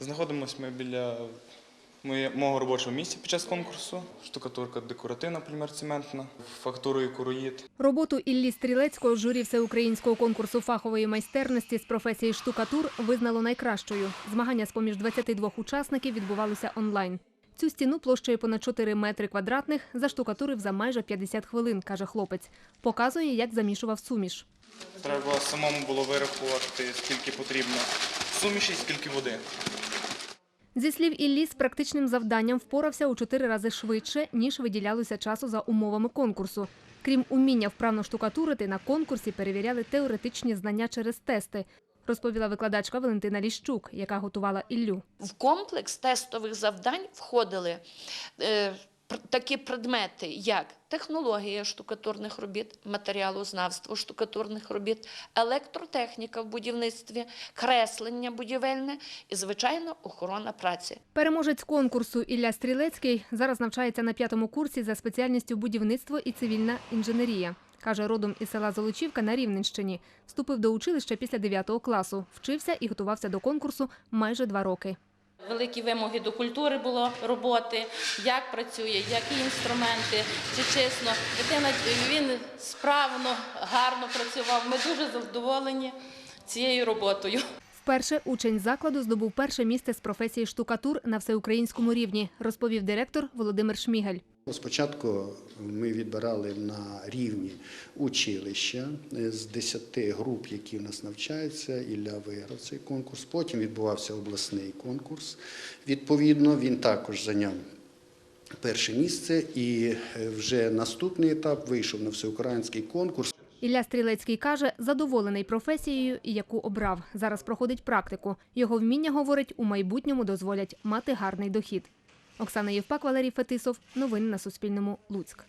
Знаходимося ми біля мого робочого місця під час конкурсу. Штукатурка декоративна, полімер-цементна, фактурою куроїд. Роботу Іллі Стрілецького журі всеукраїнського конкурсу фахової майстерності з професії штукатур визнало найкращою. Змагання з поміж 22 учасників відбувалося онлайн. Цю стіну площею понад 4 метри квадратних заштукатурив за майже 50 хвилин, каже хлопець. Показує, як замішував суміш. Треба самому було вирахувати, скільки потрібно суміші, скільки води. Зі слів Іллі, з практичним завданням впорався у чотири рази швидше, ніж виділялося часу за умовами конкурсу. Крім уміння вправно штукатурити, на конкурсі перевіряли теоретичні знання через тести, розповіла викладачка Валентина Ліщук, яка готувала Іллю. В комплекс тестових завдань входили е, такі предмети, як технологія штукатурних робіт, матеріалознавство штукатурних робіт, електротехніка в будівництві, креслення будівельне і, звичайно, охорона праці. Переможець конкурсу Ілля Стрілецький зараз навчається на п'ятому курсі за спеціальністю будівництво і цивільна інженерія. Каже, родом із села Золочівка на Рівненщині. Вступив до училища після 9 класу. Вчився і готувався до конкурсу майже два роки. Великі вимоги до культури було роботи, як працює, які інструменти, чи чесно. Дитина він справно, гарно працював. Ми дуже задоволені цією роботою. Вперше учень закладу здобув перше місце з професії штукатур на всеукраїнському рівні, розповів директор Володимир Шмігель. Спочатку ми відбирали на рівні училища з 10 груп, які в нас навчаються. Ілля виграв цей конкурс. Потім відбувався обласний конкурс. Відповідно, він також зайняв перше місце. І е, вже наступний етап вийшов на всеукраїнський конкурс. Ілля Стрілецький каже, задоволений професією, яку обрав. Зараз проходить практику. Його вміння, говорить, у майбутньому дозволять мати гарний дохід. Оксана Євпак, Валерій Фетисов. Новини на Суспільному. Луцьк.